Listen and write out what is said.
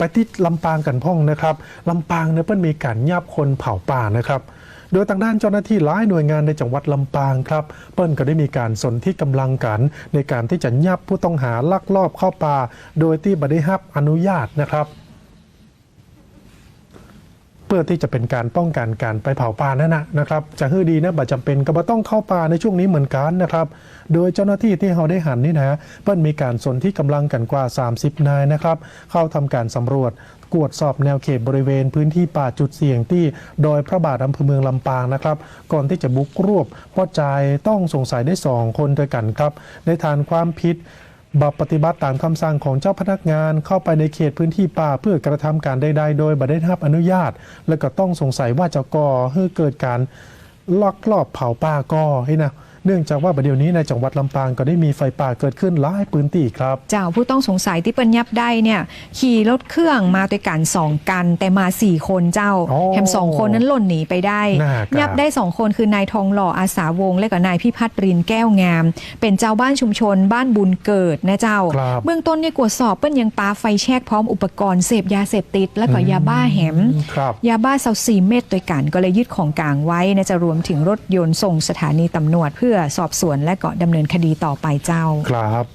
ไปที่ลำปางกันพ่องนะครับลำปางเนี่ยเพิ่นมีการยับคนเผาป่านะครับโดยทางด้านเจ้าหน้าที่หลายหน่วยงานในจังหวัดลำปางครับ เปิ้ลก็ได้มีการสนที่กำลังกันในการที่จะยับผู้ต้องหาลักลอบเข้าป่า โดยที่บได้รับอนุญาตนะครับ พื่อที่จะเป็นการป้องกันการไปเผาป่านั่นนะนะครับจะฮือดีนะบัจำเป็นก็บ่ต้องเข้าป่าในช่วงนี้เหมือนกันนะครับ โดยเจ้าหน้าที่ที่เราได้หันนี่นะเปิ้ลมีการสนที่กำลังกันกว่า 30 นายนะครับ เข้าทำการสำรวจกวดสอบแนวเขตบริเวณพื้นที่ป่าจุดเสี่ยงที่โดยพระบาทอำเภอเมืองลำปางนะครับ ก่อนที่จะบุกรวบพ่อจายต้องสงสัยได้สองคนด้วยกันครับ ในฐานความผิด บัปฏิบัติตามคำสั่งของเจ้าพนักงานเข้าไปในเขตพื้นที่ป่าเพื่อกระทำการใดๆโดยบัได้รับอนุญาต และก็ต้องสงสัยว่าจะก่อให้เกิดการลักลอบเผาป่าก่อให้นะ เนื่องจากว่าประเดี๋ยวนี้ในจังหวัดลำปางก็ได้มีไฟป่าเกิดขึ้นหลายพื้นที่ครับ เจ้าผู้ต้องสงสัยที่เปิ้นยับได้เนี่ยขี่รถเครื่องมาด้วยกันสองกัน แต่มาสี่คนเจ้าโอ้แถมสองคนนั้นหล่นหนีไปได้ น่ากลัวยับได้สองคนคือนายทองหล่ออาสาวงศ์และก็นายพิพัฒน์รินแก้วงาม เป็นเจ้าบ้านชุมชน บ้านบุญเกิดนะเจ้า ครับ เบื้องต้นเนี่ยกวดสอบเปิ้นยังปาไฟแชกพร้อมอุปกรณ์เสพยาเสพติด และก็ยาบ้าแหม ครับ ยาบ้าเซาซีเม็ดด้วยกันก็เลยยึดของกลางไว้นะจะรวมถึงรถยนต์ส่งสถานีตำรวจเพื่อสอบสวนและก็ดำเนินคดีต่อไปเจ้า ครับ